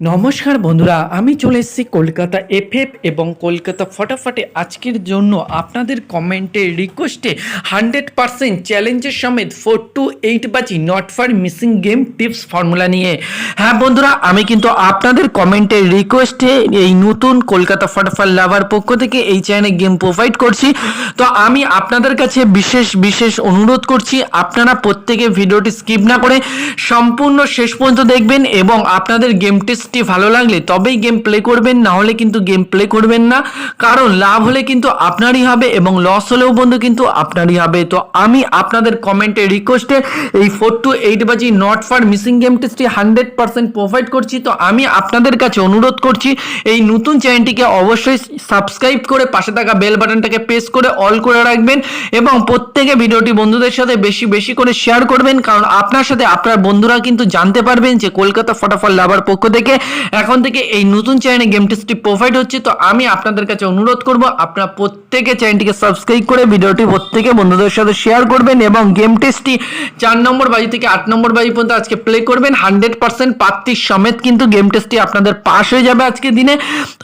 নমস্কার বন্ধুরা, আমি চলে এসেছি কলকাতা এফএফ এবং কলকাতা ফটাফটে আজকের জন্য আপনাদের কমেন্টে রিকোয়েস্টে হান্ড্রেড পারসেন্ট চ্যালেঞ্জের সমেত ফোর টু এইট বাজি not for missing game tips formula নিয়ে। হ্যাঁ বন্ধুরা, আমি কিন্তু আপনাদের কমেন্টে রিকোয়েস্টে এই নতুন কলকাতা ফটাফট লাভার পক্ষ থেকে এই চ্যানেলে গেম প্রোভাইড করছি। তো আমি আপনাদের কাছে বিশেষ বিশেষ অনুরোধ করছি, আপনারা প্রত্যেকে ভিডিওটি স্কিপ না করে সম্পূর্ণ শেষ পর্যন্ত দেখবেন এবং আপনাদের গেম টেস্টটি ভালো লাগলে তবেই গেম প্লে করবেন, না হলে কিন্তু গেম প্লে করবেন না। কারণ লাভ হলে কিন্তু আপনারই হবে এবং লস হলেও বন্ধু কিন্তু আপনারই হবে। তো আমি আপনাদের কমেন্টে রিকোয়েস্টে এই ফোর টু এইট বাজি নট ফর মিসিং গেম টেস্টটি হান্ড্রেড পার্সেন্ট প্রোভাইড করছি। তো আমি আপনাদের কাছে অনুরোধ করছি, এই নতুন চ্যানেলটিকে অবশ্যই সাবস্ক্রাইব করে পাশে থাকা বেল বাটনটাকে প্রেস করে অল করে রাখবেন এবং প্রত্যেকে ভিডিওটি বন্ধুদের সাথে বেশি বেশি করে শেয়ার করবেন। কারণ আপনার সাথে আপনার বন্ধুরা কিন্তু জানতে পারবেন যে কলকাতা ফটাফট লাভার পক্ষ থেকে এখন থেকে এই নতুন চ্যানেলে গেম টেস্টটি প্রোভাইড হচ্ছে, তো আমি আপনাদের কাছে অনুরোধ করব, আপনারা প্রত্যেকে চ্যানেলটিকে সাবস্ক্রাইব করে ভিডিওটি প্রত্যেকে বন্ধুদের সাথে শেয়ার করবেন এবং গেম টেস্টটি চার নম্বর বাজি থেকে আট নম্বর বাজি পর্যন্ত আজকে প্লে করবেন। হান্ড্রেড পার্সেন্ট প্রাপ্তির সমেত কিন্তু গেম টেস্টটি আপনাদের পাস হয়ে যাবে আজকে দিনে।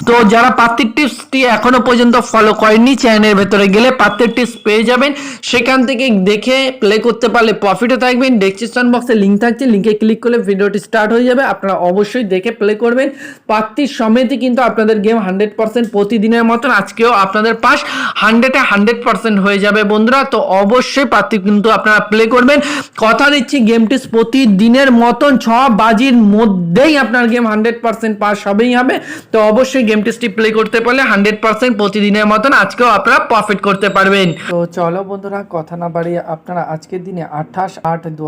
তো যারা প্রাপ্তির টিপসটি এখনও পর্যন্ত ফলো করেননি চ্যানেলের ভেতরে গেলে প্রাপ্তির টিপস পেয়ে যাবেন। সেখান থেকে দেখে প্লে করতে পারলে প্রফিটে থাকবেন ডেসক্রিপশন বক্সে লিঙ্ক থাকছে লিঙ্কে ক্লিক করলে ভিডিওটি স্টার্ট হয়ে যাবে। আপনারা অবশ্যই দেখে প্লে করবেন। প্রাপ্তির সমেতই কিন্তু আপনাদের গেম হান্ড্রেড পার্সেন্ট প্রতিদিনের মতন আজকেও আপনাদের পাস হান্ড্রেডে হান্ড্রেড পার্সেন্ট হয়ে যাবে বন্ধুরা। তো অবশ্যই প্রাপ্তি কিন্তু আপনারা প্লে করবেন। কথা দিচ্ছি গেমটি প্রতিদিনের মতন ছ বাজির মধ্যেই আপনার গেম হান্ড্রেড পার্সেন্ট পাস হবেই হবে। তো অবশ্যই গেম টেস্টটি প্লে করতে পারলে হান্ড্রেড পার্সেন্ট প্রতিদিনের মতন আজকেও আপনারা প্রফিট করতে পারবেন। তো চলো বন্ধুরা, কথা না বাড়িয়ে আপনারা আজকের দিনে আঠাশ আট দু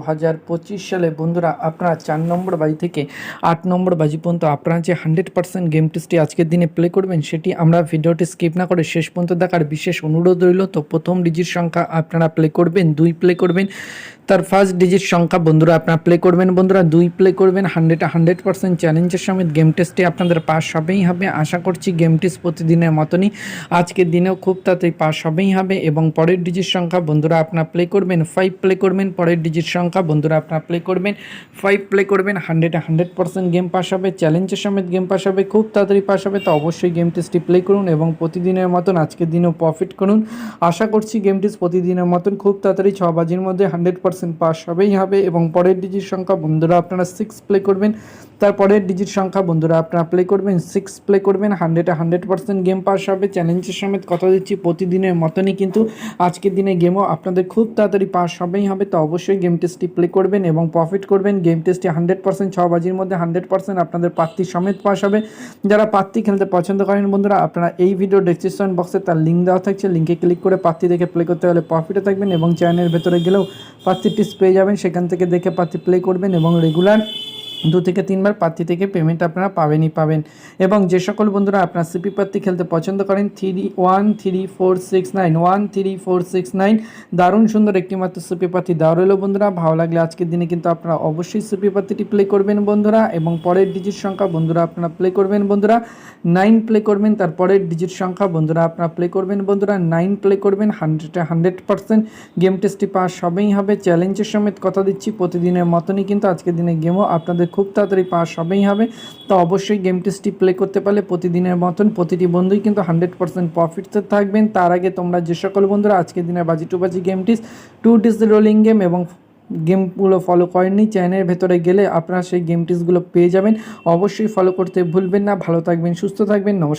সালে বন্ধুরা, আপনারা চার নম্বর বাজি থেকে আট নম্বর বাজি পর্যন্ত আপনারা যে হান্ড্রেড পার্সেন্ট গেম টেস্টটি আজকের দিনে প্লে করবেন, সেটি আমরা ভিডিওটি স্কিপ না করে শেষ পর্যন্ত দেখার বিশেষ অনুরোধ রইল। তো প্রথম ডিজিট সংখ্যা আপনারা প্লে করবেন, দুই প্লে করবেন। তার ফার্স্ট ডিজিট সংখ্যা বন্ধুরা আপনারা প্লে করবেন, বন্ধুরা দুই প্লে করবেন। হান্ড্রেড হান্ড্রেড পার্সেন্ট চ্যালেঞ্জের সমেত গেম টেস্টে আপনাদের পাস হবেই হবে। আশা করছি গেম টেস্ট প্রতিদিনের মতনই আজকের দিনেও খুব তাড়াতাড়ি পাস হবেই হবে। এবং পরের ডিজিট সংখ্যা বন্ধুরা আপনারা প্লে করবেন ফাইভ প্লে করবেন। পরের ডিজিট সংখ্যা বন্ধুরা আপনারা প্লে করবেন ফাইভ প্লে করবেন। হান্ড্রেডে, হান্ড্রেড পার্সেন্ট গেম পাস হবে। চ্যালেঞ্জের সমেত গেম পাস হবে, খুব তাড়াতাড়ি পাস হবে, তো অবশ্যই গেম টেস্টটি প্লে করুন এবং প্রতিদিনের মতন আজকের দিনেও প্রফিট করুন। আশা করছি গেম টেস্ট প্রতিদিনের মতন খুব তাড়াতাড়ি ছ বাজির মধ্যে হান্ড্রেড পার্সেন্ট পাস হবেই হবে এবং পরের ডিজির সংখ্যা বন্ধুরা আপনারা সিক্স প্লে করবেন। তারপরের ডিজিট সংখ্যা, বন্ধুরা আপনারা প্লে করবেন সিক্স প্লে করবেন হান্ড্রেডে হান্ড্রেড পার্সেন্ট গেম পাস হবে চ্যালেঞ্জের সমেত কথা দিচ্ছি প্রতিদিনের মতনই কিন্তু আজকের দিনে গেমও আপনাদের খুব তাড়াতাড়ি পাস হবেই হবে, তো অবশ্যই গেম টেস্টটি প্লে করবেন এবং প্রফিট করবেন গেম টেস্টটি হান্ড্রেড পার্সেন্ট ছ বাজির মধ্যে হান্ড্রেড পার্সেন্ট আপনাদের প্রার্থী সমেত পাস হবে। যারা প্রার্থী খেলতে পছন্দ করেন বন্ধুরা, আপনারা এই ভিডিও ডেসক্রিপশন বক্সে তার লিঙ্ক দেওয়া থাকছে লিঙ্কে ক্লিক করে প্রার্থী দেখে প্লে করতে হলে প্রফিটে থাকবেন এবং চ্যানেলের ভেতরে গেলেও প্রার্থী টিপস পেয়ে যাবেন, সেখান থেকে দেখে প্রার্থী প্লে করবেন এবং রেগুলার দু থেকে তিনবার প্রার্থী থেকে পেমেন্ট আপনারা পাবেনই পাবেন। এবং যে সকল বন্ধুরা আপনার সিপি প্রার্থী খেলতে পছন্দ করেন three one three four six nine one three four six nine দারুণ সুন্দর একটি মাত্র সিপি প্রার্থী দেওয়া রইল বন্ধুরা। ভালো লাগলে আজকের দিনে কিন্তু আপনারা অবশ্যই সিপি প্রার্থীটি প্লে করবেন বন্ধুরা। এবং পরের ডিজিট সংখ্যা বন্ধুরা আপনারা প্লে করবেন বন্ধুরা। নাইন প্লে করবেন তারপরের ডিজিট সংখ্যা বন্ধুরা আপনারা প্লে করবেন বন্ধুরা। নাইন প্লে করবেন হান্ড্রেডে হান্ড্রেড পার্সেন্ট গেম টেস্টটি পাস হবেই হবে। চ্যালেঞ্জের সমেত কথা দিচ্ছি। প্রতিদিনের মতনই কিন্তু আজকের দিনে গেমও আপনাদের খুব তাড়াতাড়ি পাস হবেই হবে। তো অবশ্যই গেম টেস্টটি প্লে করতে পারলে প্রতিদিনের মতন, প্রতিটি বন্ধুই কিন্তু হান্ড্রেড পার্সেন্ট প্রফিটতে থাকবেন। তার আগে তোমরা যে সকল বন্ধুরা আজকের দিনের বাজি টু বাজি গেম টিস টু ডিস রোলিং গেম এবং গেমগুলো ফলো করেননি চ্যানেলের ভেতরে গেলে আপনারা সেই গেম টিসগুলো পেয়ে যাবেন। অবশ্যই ফলো করতে ভুলবেন না। ভালো থাকবেন, সুস্থ থাকবেন। নমস্কার।